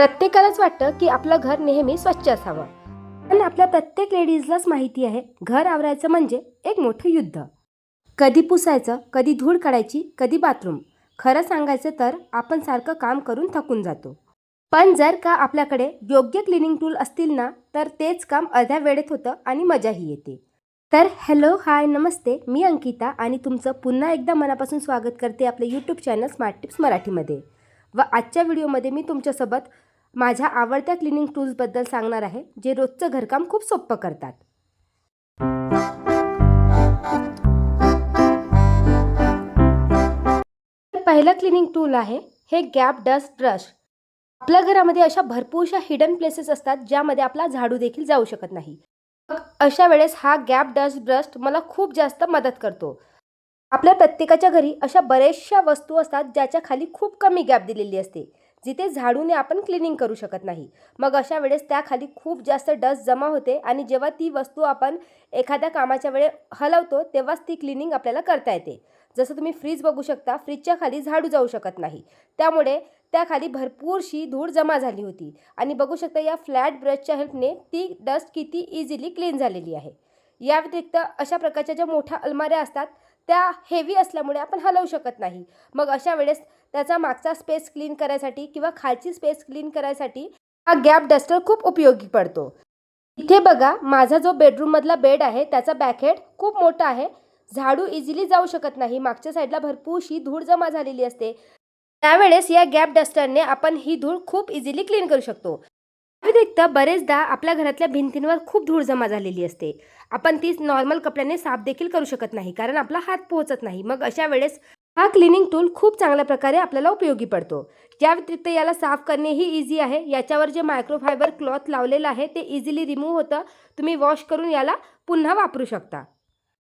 प्रत्येकालाच वाटतं की आपलं घर नेहमी स्वच्छ असावं. पण आपल्या प्रत्येक लेडीजलाच माहिती आहे घर आवरायचं म्हणजे एक मोठं युद्ध. कधी पुसायचं कधी धूळ काढायची कधी बाथरूम. खरं सांगायचं तर आपण सारखं काम करून थकून जातो. पण जर का आपल्याकडे योग्य क्लिनिंग टूल असतील ना तर तेच काम अर्ध्या वेळेत होतं आणि मजाही येते. तर हॅलो हाय नमस्ते मी अंकिता आणि तुमचं पुन्हा एकदा मनापासून स्वागत करते आपल्या यूट्यूब चॅनल स्मार्ट टिप्स मराठीमध्ये. व आजच्या व्हिडिओमध्ये मी तुमच्यासोबत माझ्या आवडत्या क्लिनिंग टूल्सबद्दल सांगणार आहे जे रोजचं घरकाम खूप सोपं करतात. पहिलं क्लिनिंग टूल आहे हे गॅप डस्ट ब्रश. आपल्या घरामध्ये अशा भरपूरशा हिडन प्लेसेस असतात ज्यामध्ये आपला झाडू देखील जाऊ शकत नाही. अशा वेळेस हा गॅप डस्ट ब्रश मला खूप जास्त मदत करतो. आपल्या प्रत्येकाच्या घरी अशा बऱ्याचशा वस्तू असतात ज्याच्या खाली खूप कमी गॅप दिलेली असते. जिथे झाडूने आपण क्लिनिंग करू शकत नाही. मग अशा वेळेस त्याखाली खूप जास्त डस्ट जमा होते आणि जेव्हा ती वस्तू आपण एखाद्या कामाच्या वेळे हलवतो तेव्हाच ती क्लिनिंग आपल्याला करता येते. जसं तुम्ही फ्रीज बघू शकता फ्रीजच्या खाली झाडू जाऊ शकत नाही. त्यामुळे त्याखाली भरपूरशी धूळ जमा झाली होती. आणि बघू शकता या फ्लॅट ब्रशच्या हेल्पने ती डस्ट किती इझिली क्लीन झालेली आहे. या व्यतिरिक्त अशा प्रकारच्या ज्या मोठ्या अलमाऱ्या असतात त्या हेवी असल्यामुळे आपण हलवू शकत नाही. मग अशा वेळेस त्याचा मागचा स्पेस क्लीन करायसाठी किंवा खालची स्पेस क्लीन करायसाठी हा गॅप डस्टर खूप उपयोगी पडतो. इथे बघा माझा जो बेडरूममधला बेड आहे त्याचा बॅकहेड खूप मोठा आहे. झाडू इझिली जाऊ शकत नाही. मागच्या साईडला भरपूरशी धूळ जमा झालेली असते. त्यावेळेस या गॅप डस्टरने आपण ही धूळ खूप इझिली क्लीन करू शकतो. व्यतिरिक्त बरेचदा आपल्या घरातल्या भिंतींवर खूप धूळ जमा झालेली असते. आपण ती नॉर्मल कपड्याने साफ देखील करू शकत नाही कारण आपला हात पोहोचत नाही. मग अशा वेळेस हा क्लिनिंग टूल खूप चांगल्या प्रकारे आपल्याला उपयोगी पडतो. या व्यतिरिक्त याला साफ करणेही इझी आहे. याच्यावर जे मायक्रोफायबर क्लॉथ लावलेलं आहे ते इझिली रिमूव्ह होतं. तुम्ही वॉश करून याला पुन्हा वापरू शकता.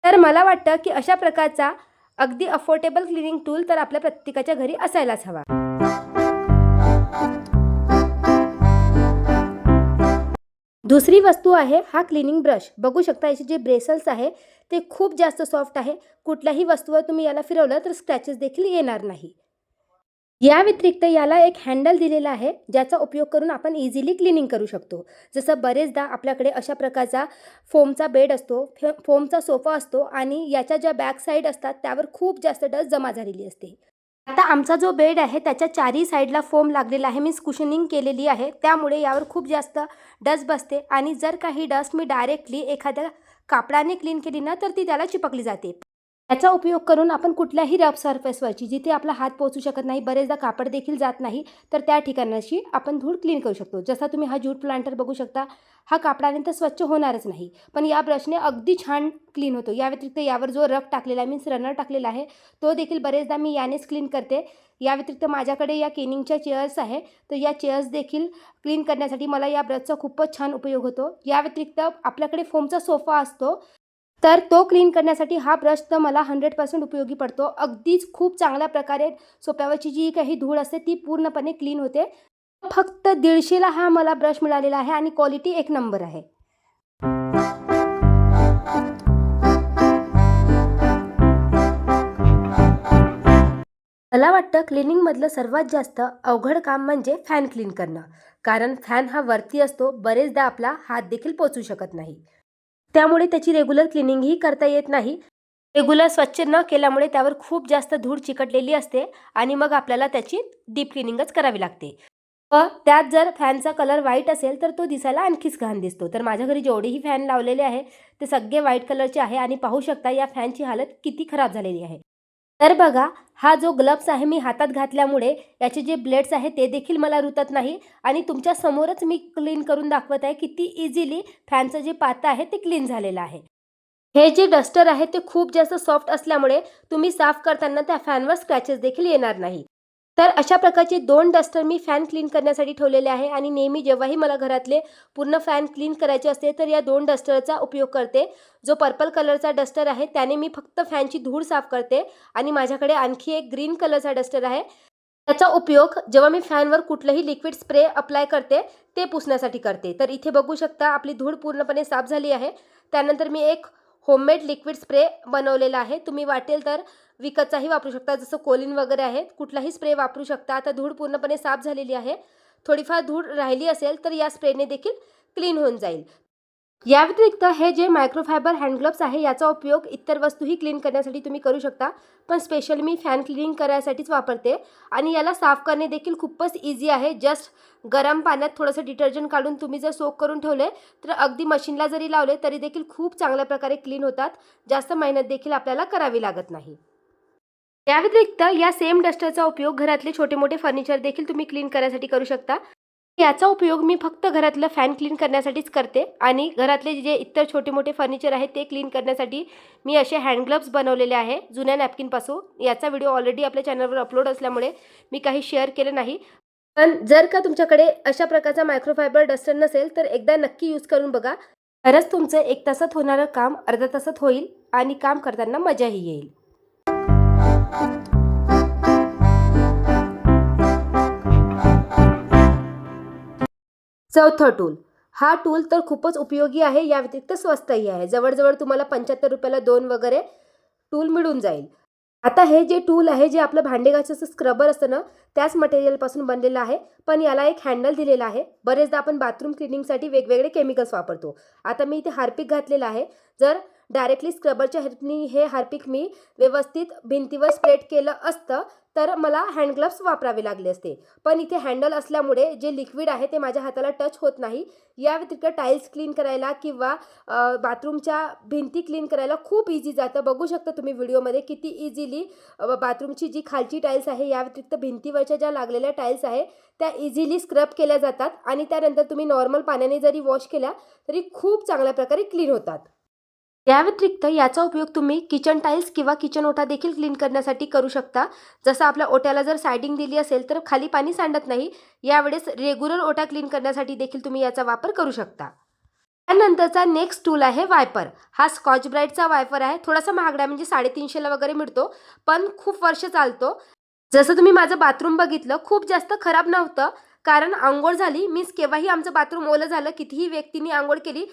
तर मला वाटतं की अशा प्रकारचा अगदी अफोर्डेबल क्लिनिंग टूल तर आपल्या प्रत्येकाच्या घरी असायलाच हवा. दुसरी वस्तू आहे हा क्लिनिंग ब्रश. बघू शकता याचे जे ब्रेसल्स आहे ते खूप जास्त सॉफ्ट आहे. कुठल्याही वस्तूवर तुम्ही याला फिरवलं तर स्क्रॅचेस देखील येणार नाही. या व्यतिरिक्त याला एक हँडल दिलेला आहे ज्याचा उपयोग करून आपण इझिली क्लिनिंग करू शकतो. जसं बरेचदा आपल्याकडे अशा प्रकारचा फोमचा बेड असतो फे फोमचा सोफा असतो आणि याच्या ज्या बॅक साईड असतात त्यावर खूप जास्त डस्ट जमा झालेली असते. आता आमचा जो बेड आहे त्याच्या चारही साईडला फोम लागलेला आहे. मीन्स कुशनिंग केलेली आहे. त्यामुळे यावर खूप जास्त डस्ट बसते. आणि जर काही डस्ट मी डायरेक्टली एखाद्या कापडाने क्लीन केली ना तर ती त्याला चिपकली जाते. याचा उपयोग करून आपण कुठल्याही रफ सरफेसवरची जिथे आपला हात पोहोचू शकत नाही बरेचदा कापड देखील जात नाही तर त्या ठिकाणाशी आपण धूळ क्लीन करू शकतो. जसा तुम्ही हा ज्यूट प्लांटर बघू शकता हा कापडाने तर स्वच्छ होणारच नाही. पण या ब्रशने अगदी छान क्लीन होतो. या व्यतिरिक्त यावर जो रफ टाकलेला आहे मीन्स रनर टाकलेला आहे तो देखील बरेचदा मी यानेच क्लीन करते. या व्यतिरिक्त माझ्याकडे या केनिंगच्या चेअर्स आहे तर या चेअर्स देखील क्लीन करण्यासाठी मला या ब्रशचा खूपच छान उपयोग होतो. या व्यतिरिक्त आपल्याकडे फोमचा सोफा असतो तर तो क्लीन करण्यासाठी हा ब्रश तर मला हंड्रेड पर्सेंट उपयोगी पडतो. अगदीच खूप चांगल्या प्रकारे सोप्यावरची जी काही धूळ असते ती पूर्णपणे क्लीन होते. फक्त दीडशेला हा मला ब्रश मिळालेला आहे आणि क्वालिटी एक नंबर आहे. मला वाटतं क्लिनिंगमधलं सर्वात जास्त अवघड काम म्हणजे फॅन क्लीन करणं. कारण फॅन हा वरती असतो बरेचदा आपला हात देखील पोचू शकत नाही. त्यामुळे त्याची रेग्युलर क्लिनिंगही करता येत नाही. रेग्युलर स्वच्छ न केल्यामुळे त्यावर खूप जास्त धूळ चिकटलेली असते आणि मग आपल्याला त्याची डीप क्लिनिंगच करावी लागते. व त्यात जर फॅनचा कलर व्हाईट असेल तर तो दिसायला आणखीच घाण दिसतो. तर माझ्या घरी जेवढेही फॅन लावलेले आहे ते सगळे व्हाईट कलरचे आहे आणि पाहू शकता या फॅनची हालत किती खराब झालेली आहे. तर बघा हा जो ग्लव्स आहे मी हातात घातल्यामुळे याचे जे ब्लेड्स आहे ते देखील मला रुतत नाही आणि तुमच्या समोरच मी क्लीन करून दाखवत आहे किती इझिली फॅनचं जे पातं आहे ते क्लीन झालेलं आहे. हे जे डस्टर आहे ते खूप जास्त सॉफ्ट असल्यामुळे तुम्ही साफ करताना त्या फॅनवर स्क्रॅचेस देखील येणार नाही. तर अशा प्रकारचे दोन डस्टर मी फॅन क्लीन करण्यासाठी ठेवलेले आहे आणि नेहमी जेव्हाही मला घरातले पूर्ण फॅन क्लीन करायचे असते तर या दोन डस्टरचा उपयोग करते. जो पर्पल कलरचा डस्टर आहे त्याने मी फक्त फॅनची धूळ साफ करते आणि माझ्याकडे आणखी एक ग्रीन कलरचा डस्टर आहे. त्याचा उपयोग जेव्हा मी फॅनवर कुठलंही लिक्विड स्प्रे अप्लाय करते ते पुसण्यासाठी करते. तर इथे बघू शकता आपली धूळ पूर्णपणे साफ झाली आहे. त्यानंतर मी एक होममेड लिक्विड स्प्रे बनवलेला आहे. तुम्ही वाटेल तर विकतचाही वापरू शकता. जसं कोलिन वगैरे आहेत कुठलाही स्प्रे वापरू शकता. आता धूळ पूर्णपणे साफ झालेली आहे. थोडीफार धूळ राहिली असेल तर या स्प्रेने देखील क्लीन होऊन जाईल. या व्यतिरिक्त हे जे मायक्रोफायबर हँडग्लोब्स आहे याचा उपयोग इतर वस्तूही क्लीन करण्यासाठी तुम्ही करू शकता. पण स्पेशल मी फॅन क्लिनिंग करायसाठीच वापरते. आणि याला साफ करणे देखील खूपच इझी आहे. जस्ट गरम पाण्यात थोडंसं डिटर्जंट काढून तुम्ही जर सोक करून ठेवले तर अगदी मशीनला जरी लावले तरी देखील खूप चांगल्या प्रकारे क्लीन होतात. जास्त मेहनत देखील आपल्याला करावी लागत नाही. या व्यतिरिक्त या सेम डस्टरचा उपयोग घरातले छोटे मोठे फर्निचर देखील तुम्ही क्लीन करण्यासाठी करू शकता. याचा उपयोग मी फक्त घरातलं फॅन क्लीन करण्यासाठीच करते आणि घरातले जे इतर छोटे मोठे फर्निचर आहेत ते क्लीन करण्यासाठी मी असे हँडग्लव्स बनवलेले आहे जुन्या नॅपकिनपासून याचा व्हिडिओ ऑलरेडी आपल्या चॅनलवर अपलोड असल्यामुळे मी काही शेअर केलं नाही. पण जर का तुमच्याकडे अशा प्रकारचा मायक्रोफायबर डस्टर नसेल तर एकदा नक्की यूज करून बघा. खरंच तुमचं एक तासात होणारं काम अर्ध्या तासात होईल आणि काम करताना मजाही येईल. चौथं टूल हा टूल तर खूपच उपयोगी आहे या व्यतिरिक्त स्वस्तही आहे. जवळजवळ तुम्हाला पंच्याहत्तर रुपयाला दोन वगैरे टूल मिळून जाईल. आता हे जे टूल आहे जे आपलं भांडेगाचं असं स्क्रबर असतं ना त्याच मटेरियलपासून बनलेलं आहे. पण याला एक हँडल दिलेला आहे. बरेचदा आपण बाथरूम क्लिनिंगसाठी वेगवेगळे केमिकल्स वापरतो. आता मी इथे हार्पिक घातलेलं आहे. जर डायरेक्टली स्क्रबरच्या हेल्पनी हे हार्पिक मी व्यवस्थित भिंतीवर स्प्रेड केलं असतं तर मला हँडग्लव्स वापरावे लागले असते. पण इथे हँडल असल्यामुळे जे लिक्विड आहे ते माझ्या हाताला टच होत नाही. या व्यतिरिक्त टाईल्स क्लीन करायला किंवा बाथरूमच्या भिंती क्लीन करायला खूप इझी जातं. बघू शकता तुम्ही व्हिडिओमध्ये किती इझिली बाथरूमची जी खालची टाईल्स आहे या व्यतिरिक्त भिंतीवरच्या ज्या लागलेल्या टाईल्स आहे त्या इझिली स्क्रब केल्या जातात आणि त्यानंतर तुम्ही नॉर्मल पाण्याने जरी वॉश केल्या तरी खूप चांगल्या प्रकारे क्लीन होतात. या व्यतिरिक्त याचा उपयोग तुम्ही किचन टाईल्स किंवा किचन ओटा देखील क्लीन करण्यासाठी करू शकता. जसं आपल्या ओट्याला जर सायडिंग दिली असेल तर खाली पाणी सांडत नाही. यावेळेस रेग्युलर ओटा क्लीन करण्यासाठी देखील तुम्ही याचा वापर करू शकता. त्यानंतरचा नेक्स्ट टूल आहे वायपर हा स्कॉच ब्राईटचा वायपर आहे. थोडासा महागडा म्हणजे साडेतीनशेला वगैरे मिळतो पण खूप वर्ष चालतो. जसं तुम्ही माझं बाथरूम बघितलं खूप जास्त खराब नव्हतं कारण आंघोळ झाली. मीन्स केव्हाही आमचं बाथरूम ओलं झालं कितीही व्यक्तींनी आंघोळ केली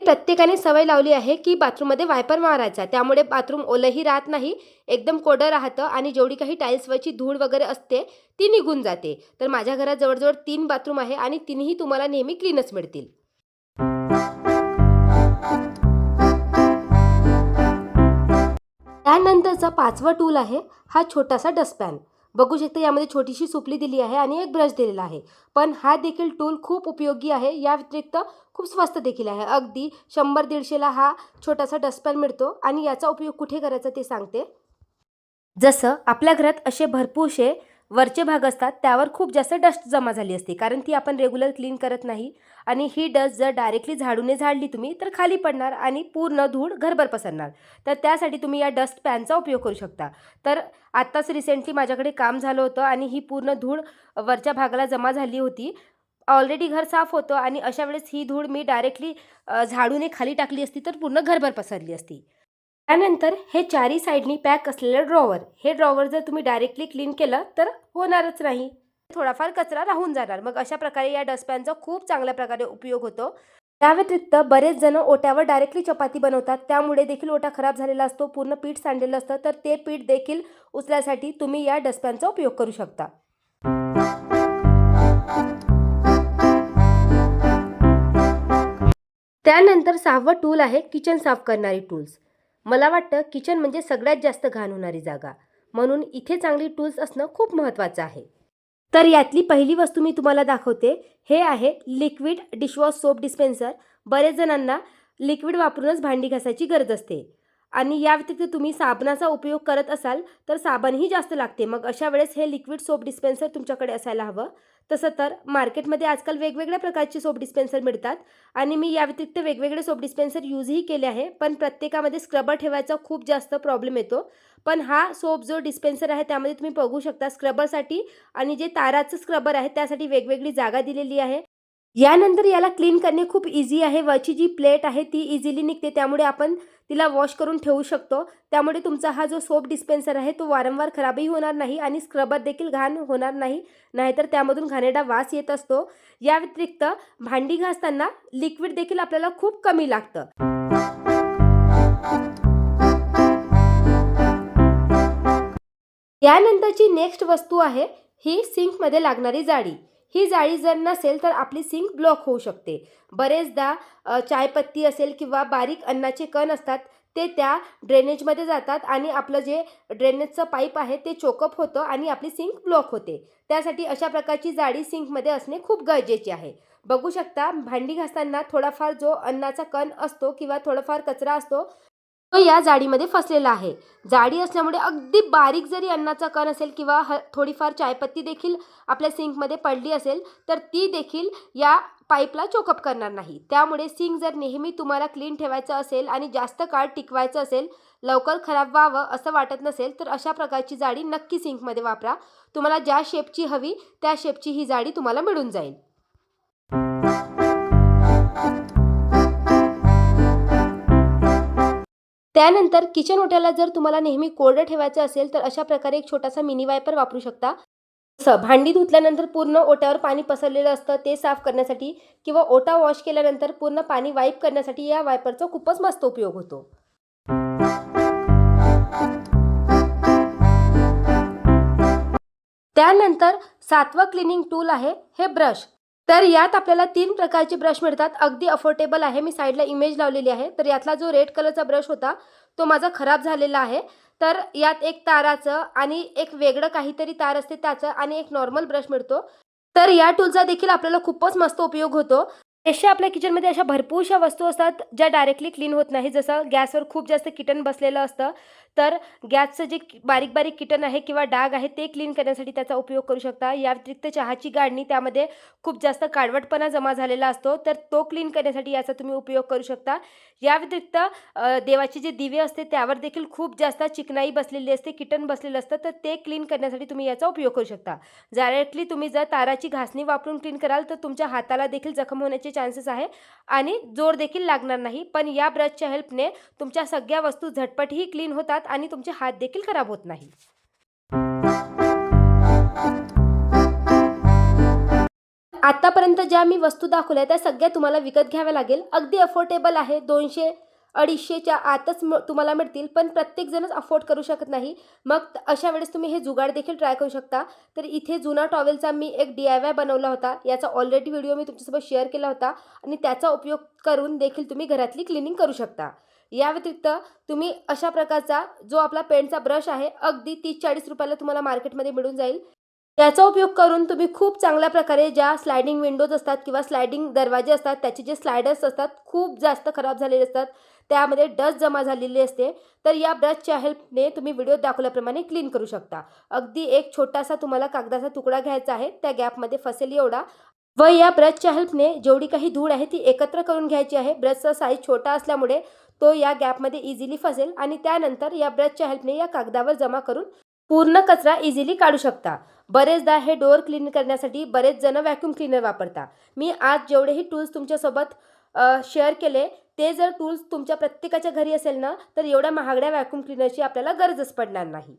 प्रत्येकाने सवय लावली आहे की बाथरूममध्ये वायपर मारायचा. त्यामुळे बाथरूम ओलंही राहत नाही एकदम कोडं राहतं आणि जेवढी काही टाईल्सवरची धूळ वगैरे असते ती निघून जाते. तर माझ्या घरात जवळजवळ तीन बाथरूम आहे आणि तिन्ही तुम्हाला नेहमी क्लीनच मिळतील. त्यानंतरचा पाचवा टूल आहे हा छोटासा डस्टपॅन बघू शकता यामध्ये छोटीशी सुपली दिली आहे आणि एक ब्रश दिलेला आहे. पण हा देखील टूल खूप उपयोगी आहे. या व्यतिरिक्त खूप स्वस्त देखील आहे. अगदी शंभर दीडशेला हा छोटासा डस्टपॅन मिळतो आणि याचा उपयोग कुठे करायचा ते सांगते. जसं आपल्या घरात असे भरपूरसे वरचे भाग असतात त्यावर खूप जास्त डस्ट जमा झाली असते कारण ती आपण रेग्युलर क्लीन करत नाही. आणि ही डस्ट जर डायरेक्टली झाडूने झाडली तुम्ही तर खाली पडणार आणि पूर्ण धूळ घरभर पसरणार. तर त्यासाठी तुम्ही या डस्ट पॅनचा उपयोग करू शकता. तर आत्ताच रिसेंटली माझ्याकडे काम झालं होतं आणि ही पूर्ण धूळ वरच्या भागाला जमा झाली होती. ऑलरेडी घर साफ होतं आणि अशा वेळेस ही धूळ मी डायरेक्टली झाडूने खाली टाकली असती तर पूर्ण घरभर पसरली असती. त्यानंतर हे चारी साईडनी पॅक असलेलं ड्रॉवर. हे ड्रॉवर जर तुम्ही डायरेक्टली क्लीन केलं तर होणारच नाही. थोडाफार कचरा राहून जाणार. मग अशा प्रकारे या डस्टपॅनचा खूप चांगल्या प्रकारे उपयोग होतो. त्या व्यतिरिक्त बरेच जण ओट्यावर डायरेक्टली चपाती बनवतात. त्यामुळे देखील ओटा खराब झालेला असतो पूर्ण पीठ सांडलेलं असतं तर ते पीठ देखील उचल्यासाठी तुम्ही या डस्टपॅनचा उपयोग करू शकता. त्यानंतर सहावं टूल आहे किचन साफ करणारी टूल्स मला वाटतं किचन म्हणजे सगळ्यात जास्त घाण होणारी जागा. म्हणून इथे चांगली टूल्स असणं खूप महत्त्वाचं आहे. तर यातली पहिली वस्तू मी तुम्हाला दाखवते. हे आहे लिक्विड डिशवॉश सोप डिस्पेन्सर. बरेच जणांना लिक्विड वापरूनच भांडी घासायची गरज असते. आणि या व्यतिरिक्त तुम्ही साबणाचा उपयोग करत असाल तर साबणही जास्त लागते. मग अशा वेळेस हे लिक्विड सोप डिस्पेन्सर तुमच्याकडे असायला हवं. तसं तर मार्केटमध्ये आजकाल वेगवेगळ्या प्रकारचे सोप डिस्पेन्सर मिळतात आणि मी या व्यतिरिक्त वेगवेगळे सोप डिस्पेन्सर यूजही केले आहे. पण प्रत्येकामध्ये स्क्रबर ठेवायचा खूप जास्त प्रॉब्लेम येतो. पण हा सोप जो डिस्पेन्सर आहे त्यामध्ये तुम्ही बघू शकता स्क्रबरसाठी आणि जे ताराचं स्क्रबर आहे त्यासाठी वेगवेगळी जागा दिलेली आहे. यानंतर याला क्लीन करणे खूप इझी आहे. वरची जी प्लेट आहे ती इझिली निघते. त्यामुळे आपण तिला वॉश करून ठेवू शकतो. त्यामुळे तुमचा हा जो सोप डिस्पेन्सर आहे तो वारंवार खराबही होणार नाही आणि स्क्रबर देखील घाण होणार नाही. नाहीतर त्यामधून घाणेडा वास येत असतो. या व्यतिरिक्त भांडी घासताना लिक्विड देखील आपल्याला खूप कमी लागतं. यानंतरची नेक्स्ट वस्तू आहे ही सिंकमध्ये लागणारी जाळी ही जाळी जर नसेल तर आपली सिंक ब्लॉक होऊ शकते. बरेचदा चायपत्ती असेल किंवा बारीक अन्नाचे कण असतात ते त्या ड्रेनेजमध्ये जातात आणि आपलं जे ड्रेनेजचं पाईप आहे ते चोकअप होतं आणि आपली सिंक ब्लॉक होते. त्यासाठी अशा प्रकारची जाळी सिंकमध्ये असणे खूप गरजेचे आहे. बघू शकता भांडी घासताना थोडाफार जो अन्नाचा कण असतो किंवा थोडाफार कचरा असतो तो या जाळीमध्ये फसलेला आहे. जाडी असल्यामुळे अगदी बारीक जरी अन्नाचा कण असेल किंवा ह थोडीफार चायपत्ती देखील आपल्या सिंकमध्ये पडली असेल तर ती देखील या पाईपला चोकअप करणार नाही. त्यामुळे सिंक जर नेहमी तुम्हाला क्लीन ठेवायचं असेल आणि जास्त काळ टिकवायचं असेल लवकर खराब व्हावं असं वाटत नसेल तर अशा प्रकारची जाडी नक्की सिंकमध्ये वापरा. तुम्हाला ज्या शेपची हवी त्या शेपची ही जाडी तुम्हाला मिळून जाईल. त्यानंतर किचन ओट्याला जर तुम्हाला नेहमी कोरडं ठेवायचं असेल तर अशा प्रकारे एक छोटासा मिनी वायपर वापरू शकता. भांडी धुतल्यानंतर पूर्ण ओट्यावर पाणी पसरलेलं असतं ते साफ करण्यासाठी किंवा ओटा वॉश केल्यानंतर पूर्ण पाणी वाईप करण्यासाठी या वायपरचा खूपच मस्त उपयोग होतो. त्यानंतर सातवं क्लिनिंग टूल आहे हे ब्रश तर यात आपल्याला तीन प्रकारचे ब्रश मिळतात. अगदी अफोर्डेबल आहे. मी साईडला इमेज लावलेली आहे. तर यातला जो रेड कलरचा ब्रश होता तो माझा खराब झालेला आहे. तर यात एक ताराचं आणि एक वेगळं काहीतरी तार असते त्याचं आणि एक नॉर्मल ब्रश मिळतो. तर या टूलचा देखील आपल्याला खूपच मस्त उपयोग होतो. अशा आपल्या किचनमध्ये अशा भरपूरशा वस्तू असतात ज्या डायरेक्टली क्लीन होत नाही. जसं गॅसवर खूप जास्त किटन बसलेलं असतं. तर गॅसचं जे बारीक बारीक किटन आहे किंवा डाग आहे ते क्लीन करण्यासाठी त्याचा उपयोग करू शकता. या व्यतिरिक्त चहाची गाडणी त्यामध्ये खूप जास्त काळवटपणा जमा झालेला असतो तर तो क्लीन करण्यासाठी याचा तुम्ही उपयोग करू शकता. या व्यतिरिक्त देवाचे जे दिवे असते त्यावर देखील खूप जास्त चिकनाई बसलेली असते किटन बसलेलं असतं तर ते क्लीन करण्यासाठी तुम्ही याचा उपयोग करू शकता. डायरेक्टली तुम्ही जर ताराची घासणी वापरून क्लीन कराल तर तुमच्या हाताला देखील जखम होण्याचे चान्सेस आहे आणि जोर देखील लागणार नाही. पण या ब्रशच्या हेल्पने तुमच्या सगळ्या वस्तू झटपटही क्लीन होतात. आणि तुमचे हात देखील खराब होत नाही. आतापर्यंत ज्या मी वस्तू दाखवल्या त्या सगळ्या तुम्हाला विकत घ्याव्या लागेल. अगदी अफोर्डेबल आहे. दोनशे अडीचशेच्या आतच तुम्हाला मिळतील पण प्रत्येकजणच अफोर्ड करू शकत नाही. मग अशा वेळेस तुम्ही हे जुगाड देखील ट्राय करू शकता. तर इथे जुना टॉवेलचा मी एक डी आय वाय बनवला होता. याचा ऑलरेडी व्हिडिओ मी तुमच्यासोबत शेअर केला होता. आणि त्याचा उपयोग करून देखील तुम्ही घरातली क्लिनिंग करू शकता. या व्यतिरिक्त तुम्ही अशा प्रकारचा जो आपला पेंटचा ब्रश आहे अगदी तीस चाळीस रुपयाला तुम्हाला मार्केटमध्ये मिळून जाईल. याचा उपयोग करून तुम्ही खूप चांगल्या प्रकारे ज्या स्लायडिंग विंडोज असतात किंवा स्लायडिंग दरवाजे असतात त्याचे जे स्लायडर्स असतात खूप जास्त खराब झालेले असतात. त्यामध्ये डस्ट जमा झालेली असते. तर या ब्रशच्या हेल्पने तुम्ही व्हिडिओ दाखवल्याप्रमाणे क्लीन करू शकता. अगदी एक छोटासा तुम्हाला कागदाचा तुकडा घ्यायचा आहे. त्या गॅपमध्ये फसेल एवढा. व या ब्रशच्या हेल्पने जेवढी काही धूळ आहे ती एकत्र करून घ्यायची आहे. ब्रशचा साईज छोटा असल्यामुळे तो या गॅपमध्ये इझिली फसेल आणि त्यानंतर या ब्रशच्या हेल्पने या कागदावर जमा करून पूर्ण कचरा इझिली काढू शकता. बरेचदा हे डोअर क्लीन करण्यासाठी बरेच जण व्हॅक्यूम क्लीनर वापरता. मी आज जेवढेही टूल्स तुमच्यासोबत शेअर केले ते जर टूल्स तुमच्या प्रत्येकाच्या घरी असेल ना तर एवढ्या महागड्या व्हॅक्यूम क्लीनरची आपल्याला गरजच पडणार नाही.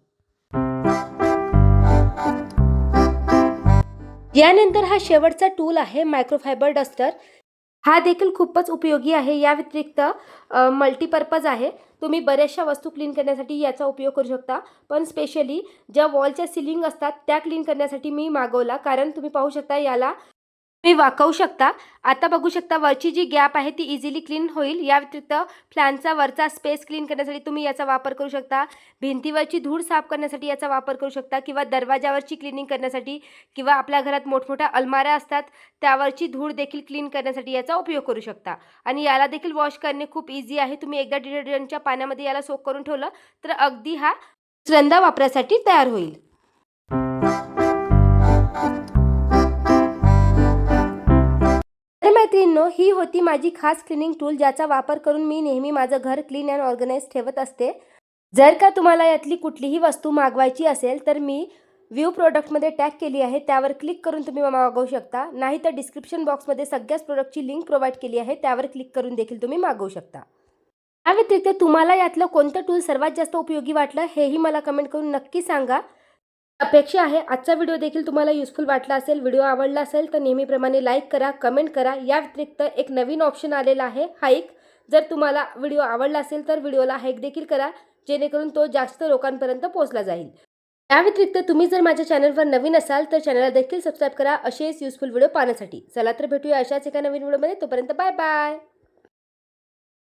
यानंतर हा शेवटचा टूल आहे मायक्रोफायबर डस्टर हा देखील खूपच उपयोगी आहे. या व्यतिरिक्त मल्टीपर्पज आहे. तुम्ही बऱ्याचशा वस्तू क्लीन करण्यासाठी याचा उपयोग करू शकता. पण स्पेशली ज्या वॉलच्या सिलिंग असतात त्या क्लीन करण्यासाठी मी मागवला. कारण तुम्ही पाहू शकता याला तुम्ही वाकवू शकता. आता बघू शकता वरची जी गॅप आहे ती इझिली क्लीन होईल. या व्यतिरिक्त फ्लॅनचा वरचा स्पेस क्लीन करण्यासाठी तुम्ही याचा वापर करू शकता. भिंतीवरची धूळ साफ करण्यासाठी याचा वापर करू शकता किंवा दरवाजावरची क्लिनिंग करण्यासाठी किंवा आपल्या घरात मोठमोठ्या अलमाऱ्या असतात त्यावरची धूळ देखील क्लीन करण्यासाठी याचा उपयोग करू शकता. आणि याला देखील वॉश करणे खूप इझी आहे. तुम्ही एकदा डिटर्जंटच्या पाण्यामध्ये याला सोक करून ठेवलं तर अगदी हा दुसऱ्यांदा वापरासाठी तयार होईल. मैत्रिणींनो ही होती माझी खास क्लिनिंग टूल ज्याचा वापर करून मी नेहमी माझं घर क्लीन अँड ऑर्गनाईज ठेवत असते. जर का तुम्हाला यातली कुठलीही वस्तू मागवायची असेल तर मी व्ह्यू प्रोडक्टमध्ये टॅग केली आहे. त्यावर क्लिक करून तुम्ही मागवू शकता. नाही तर डिस्क्रिप्शन बॉक्समध्ये सगळ्याच प्रोडक्टची लिंक प्रोव्हाइड केली आहे. त्यावर क्लिक करून देखील तुम्ही मागवू शकता. या व्यतिरिक्त तुम्हाला यातलं कोणतं टूल सर्वात जास्त उपयोगी वाटलं हेही मला कमेंट करून नक्की सांगा. अपेक्षा आहे. आजचा व्हिडिओ देखील तुम्हाला युजफुल वाटला असेल व्हिडिओ आवडला असेल तर नेहमीप्रमाणे लाईक करा कमेंट करा. या व्यतिरिक्त एक नवीन ऑप्शन आलेला आहे हाईक जर तुम्हाला व्हिडिओ आवडला असेल तर व्हिडिओला हाईक देखील करा जेणेकरून तो जास्त लोकांपर्यंत पोहोचला जाईल. या व्यतिरिक्त तुम्ही जर माझ्या चॅनलवर नवीन असाल तर चॅनलला देखील सबस्क्राईब करा. असेच युजफुल व्हिडिओ पाहण्यासाठी. चला तर भेटूया अशाच एका नवीन व्हिडिओमध्ये. तोपर्यंत बाय बाय